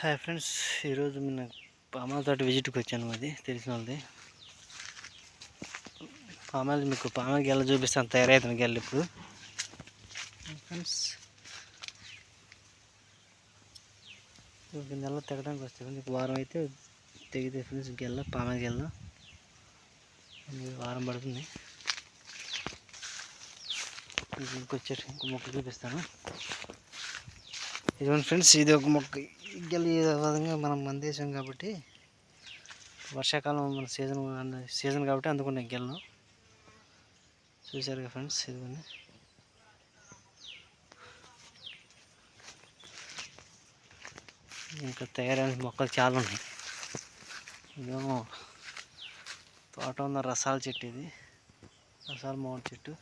Hi friends ఈరోజు మన పామాల తోట విజిట్కి వచ్చాను అది తెలిసిన వాళ్ళది. పామాయిల్ మీకు పామాయిల్ గెల్ల చూపిస్తాను తయారవుతుంది గెల్ల ఇప్పుడు. ఫ్రెండ్స్ ఒక నెల తెగడానికి వస్తుంది మీకు వారం అయితే తెగితే ఫ్రెండ్స్ గెల్ల పామాయిల్ గెల్ల వారం పడుతుంది. ఇంకొచ్చారు ఇంకో మొక్క చూపిస్తాను. ఇదిగోండి ఫ్రెండ్స్ ఇది ఒక మొక్క. గెల విధంగా మనం మందేశాం కాబట్టి వర్షాకాలం మన సీజన్ సీజన్ కాబట్టి అందుకున్నాయి గెలను. చూసారుగా ఫ్రెండ్స్ ఇదిగోండి. ఇంకా తయారైన మొక్కలు చాలా ఉన్నాయి. ఇదేమో తోట ఉన్న రసాల చెట్టు ఇది. రసాల మామిడి చెట్టు.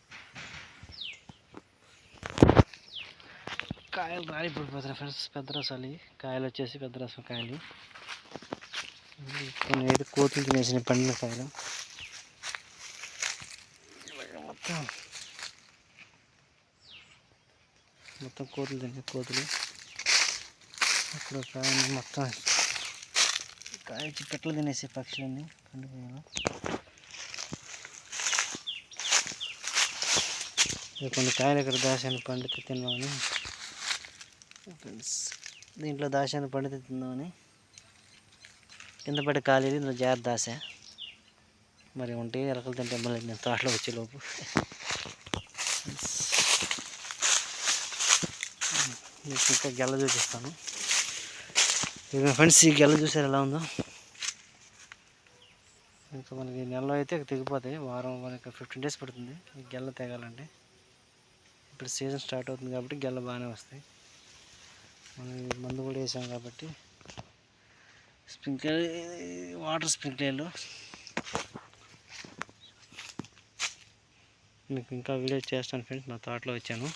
కాయలు రాలి పడిపోతున్నాయి ఫ్రెండ్స్ పెద్ద రసాలు కాయలు వచ్చేసి పెద్ద రసం కాయలు. కొన్ని అయితే కోతులు తినేసిన పండిన కాయలు. మొత్తం. మొత్తం కోతులు తినే కోతులు. అక్కడ కాయలు కాయ మొత్తం. కాయ చిక్కట్లు తినేసే పక్షులన్నీ పండుగ కొన్ని కాయలు. ఇక్కడ దాసాను పండుగ తిన్నామని ఫ్రెండ్స్. దీంట్లో దాశాను పండుతుందో అని కింద పడి ఖాళీ ఇందులో జాగ్రత్త దాస మరి ఉంటే ఎలకలు తింటే మళ్ళీ నేను తోటలో వచ్చేలోపు మీకు ఇంకా గెల్ల చూపిస్తాను. ఫ్రెండ్స్ ఈ గెల్ల చూసారు ఎలా ఉందో? ఇంకా మనకి నెలలో అయితే తెగిపోతాయి. వారం మనకి ఫిఫ్టీన్ డేస్ పడుతుంది. ఈ గెల్ల తెగాలంటే. ఇప్పుడు సీజన్ స్టార్ట్ అవుతుంది కాబట్టి గెల్ల బాగానే వస్తాయి. మనం మందు కూడా వేసాం కాబట్టి. స్ప్రింక్లర్ వాటర్ స్ప్రింక్లర్లు మీకు ఇంకా వీడియో చేస్తాను ఫ్రెండ్స్ నా తోటలో వచ్చాను.